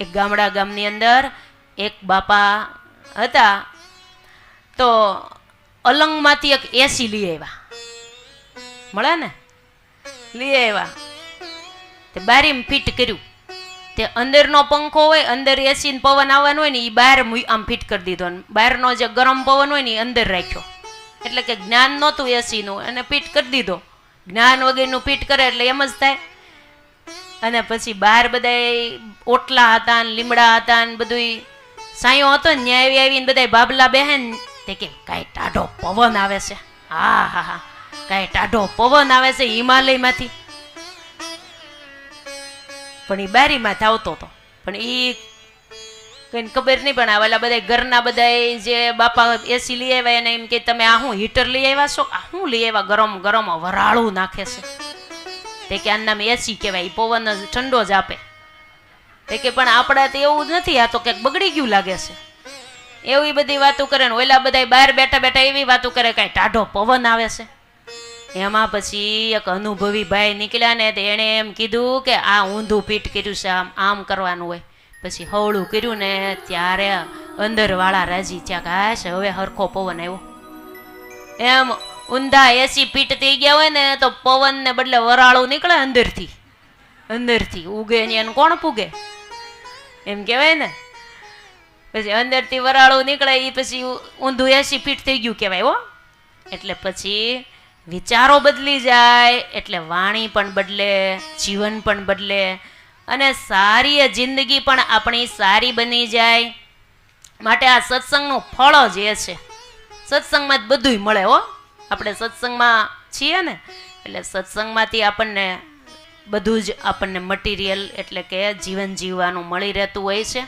એક ગામડા ગામની અંદર એક બાપા હતા, તો અલંગમાંથી એક એસી લઈ આવ્યા. મળે ને? લઈ આવ્યા. તે બારીમ ફિટ કર્યું. તે અંદરનો પંખો હોય, અંદર એસી ને પવન આવવાનો હોય ને એ બહાર આમ ફિટ કરી દીધો ને. બહારનો જે ગરમ પવન હોય ને એ અંદર રાખ્યો. એટલે કે જ્ઞાન નહોતું એસીનું અને ફિટ કરી દીધો. જ્ઞાન વગેરેનું ફિટ કરે એટલે એમ જ થાય. અને પછી બહાર બધાય ઓટલા હતા ને લીમડા હતા ને બધું સાયો હતો ને ન્યાય આવી આવીને બધાય બાબલા બેહે ને તે કે, કાંઈ ટાઢો પવન આવે છે. હા હા હા. કાંઈ ટાઢો પવન આવે છે હિમાલયમાંથી. પણ એ બારીમાં આવતો હતો. પણ એ કંઈ ખબર નહીં, પણ આવેલા બધા ઘરના બધા જે બાપા એસી લઈ આવ્યા એને એમ કે, તમે આ શું હીટર લઈ આવ્યા છો? આ શું લઈ આવ્યા? ગરમ ગરમ વરાળું નાખે છે. તે કે આના એસી કહેવાય પવન જ ઠંડો જ આપે. તે કે પણ આપણા તો એવું જ નથી, આ તો કંઈક બગડી ગયું લાગે છે. એવી બધી વાતો કરે ને, ઓલા બધા બહાર બેઠા બેઠા એવી વાતો કરે, કાંઈ ટાઢો પવન આવે છે. એમાં પછી એક અનુભવી ભાઈ નીકળ્યા ને તો એણે એમ કીધું કે આ ઊંધું પીઠ કર્યું છે, આમ આમ કરવાનું હોય. પછી હવળું કર્યું ને ત્યારે અંદરવાળા રાજી થયા કે હાશ હવે હરખો પવન આવ્યો. એમ ઊંધા એસી ફીટ થઈ ગયા હોય ને તો પવન ને બદલે વરાળું નીકળે અંદરથી. અંદરથી. ઉગે ને એને કોણ પૂગે? એમ કહેવાય ને? પછી અંદરથી વરાળું નીકળે એ પછી ઊંધું એસી ફીટ થઈ ગયું કહેવાય, હો. એટલે પછી વિચારો બદલી જાય, એટલે વાણી પણ બદલે, જીવન પણ બદલે, અને સારી જિંદગી પણ આપણી સારી બની જાય. માટે આ સત્સંગનું ફળ જ એ છે. સત્સંગમાં જ બધુંય મળે, હો. આપણે સત્સંગમાં છીએ ને, એટલે સત્સંગમાંથી આપણને બધું જ આપણને મટીરિયલ એટલે કે જીવન જીવવાનું મળી રહેતું હોય છે.